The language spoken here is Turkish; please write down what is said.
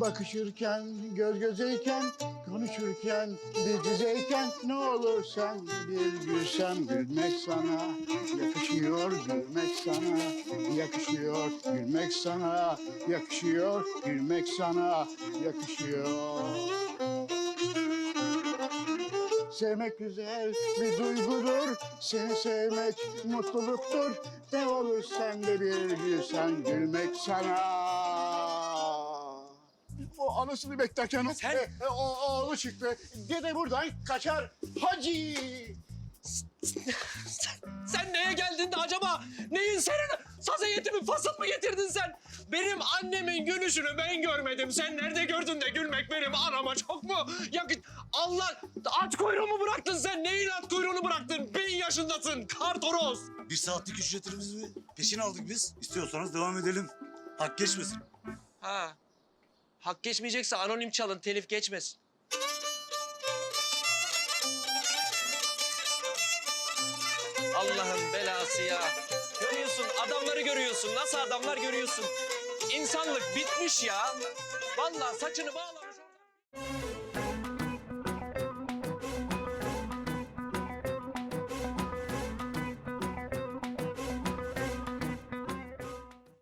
Bakışırken, göz gözeyken, konuşurken, dizeyken ne olur sen bir gülsem gülmek sana yakışıyor gülmek sana yakışıyor gülmek sana yakışıyor gülmek sana yakışıyor. Sevmek güzel bir duygudur. Seni sevmek mutluluktur. Ne olur sen de bir gülsen gülmek sana. Anasını beklerken Sen- e, e, o, oğlu çıktı. Dede buradan kaçar. Hacı. Sen neye geldin de acaba? Neyin senin? Saz heyeti mi, fasıl mı getirdin sen? Benim annemin gülüşünü ben görmedim. Sen nerede gördün de gülmek benim anama çok mu? Yakın... Allah! At kuyruğumu bıraktın sen. Neyin at kuyruğunu bıraktın? Bin yaşındasın. Kartoroz. Bir saatlik ücretimizi peşin aldık biz. İstiyorsanız devam edelim. Hak geçmesin. Ha. Hak geçmeyecekse anonim çalın, telif geçmesin. Allah'ın belası ya. Görüyorsun, adamları görüyorsun. Nasıl adamlar görüyorsun? İnsanlık bitmiş ya. Vallahi saçını bağlamış.